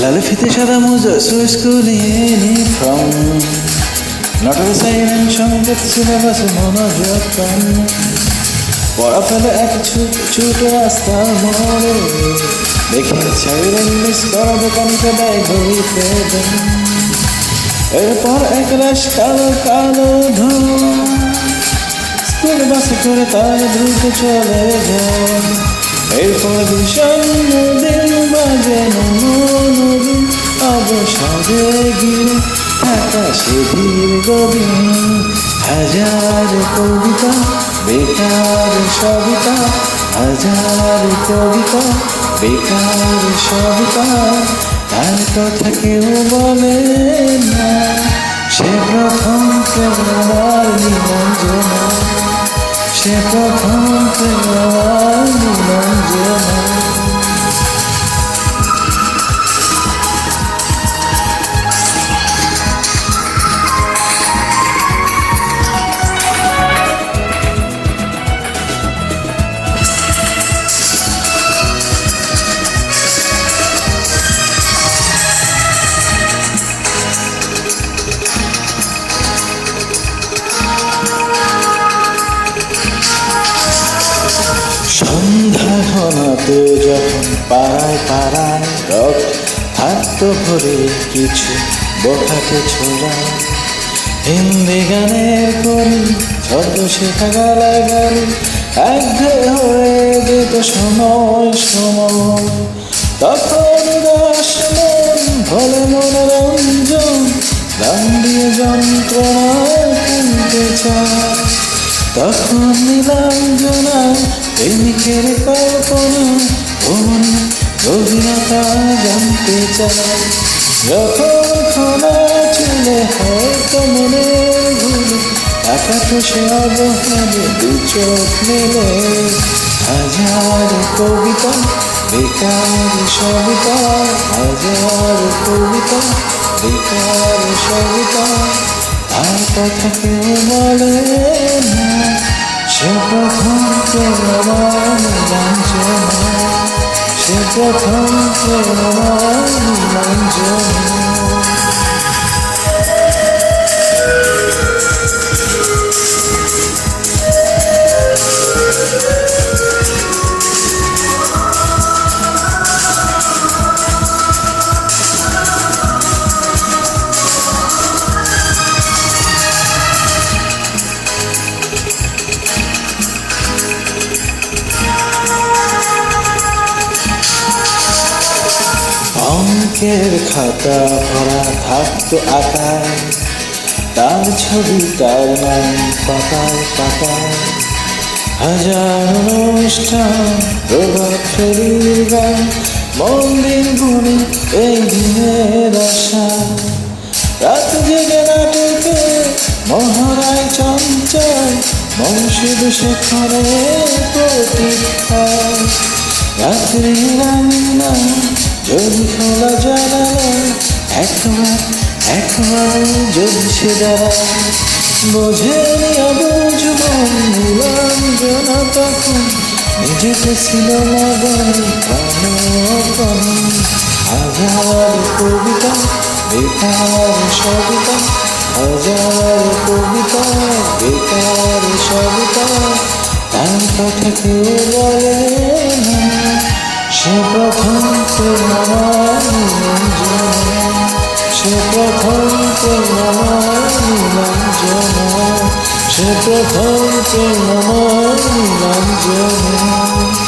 লাল ফিতে সাদা মোজা সুইস স্কুল ইউনিফর্ম নটর সাইরেন সংগীত সিলেবাস মনোযতন পড়া ফেলে এক ছুট ছুট রাস্তার মোড়ে দেখে ছাইরেন মিস করা দোকানকে দেয় ঘুরিতে দেন এরপর এক রাশ কালো কালো ধোঁয়া স্কুল বাসে করে তার দ্রুত চলে যায় এরপর বিষণ্ণ দিন বাজে নদী অবসরে গিয়ে আকাশে দীর্ঘ দিন হাজার কবিতা বেকার সবিতা, হাজার কবিতা বেকার সবিতা। তার কথা কেউ বলে না, সে প্রথম প্রেমার নিরঞ্জনা সে প্রথম নিরঞ্জনা ঘনাতে যখন পাড়ায় পাড়ায় রক থাকতো ভরে কিছু বোখাতে ছোড়া হিন্দি গানের করি ছদ্ম শেখা গালায় গালি, একঘেয়ে হয়ে যেত সময় সময়। তখন মন ভোলে মনোরঞ্জন দাম দিয়ে যন্ত্রণা কিনতে চায়। তখন নীলাঞ্জনা প্রেমিকের কল্পনা ভুবন গভীরতা জানতে চায় যখন খোলা চলে হয়তো মনের ভুলে একাটো সে অবহারে দু চোখ মেলে হাজার কবিতা বেকার সবিতা হাজার কবিতা বেকার সবিতা তার কথা কেউ বলে সে প্রথম প্রেমার লাঞ্ছনা সে প্রথম প্রেমার লাঞ্ছনা অঙ্কের খাতা ভরা থাকতো আকায় তার ছবি তার নাম পাতায় পাতায়। হাজার অনুষ্ঠান, প্রভাত ফেরির মন্দির গুণে এই দিনের আশা। রাত জেগে নাটকে মহারায় চঞ্চল, মনসিদ শেখরে প্রতীক্ষায় রাত্রি রান্না যদি খোলা জানালা একবার একবার যদি সে দাঁড়ায় বোঝেনি অবুঝব নীলাঞ্জনা তখন নিজেতে ছিল মগন প্রাণ হাজার কবিতা বেকার সবিতা, হাজার কবিতা বেকার সবিতা, তার কথা কেউ বলে না। সে প্রথম প্রেমার নিরঞ্জনা সে প্রথম প্রেমার নিরঞ্জনা সে প্রথম প্রেমার নিরঞ্জনা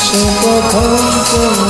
সে প্রথম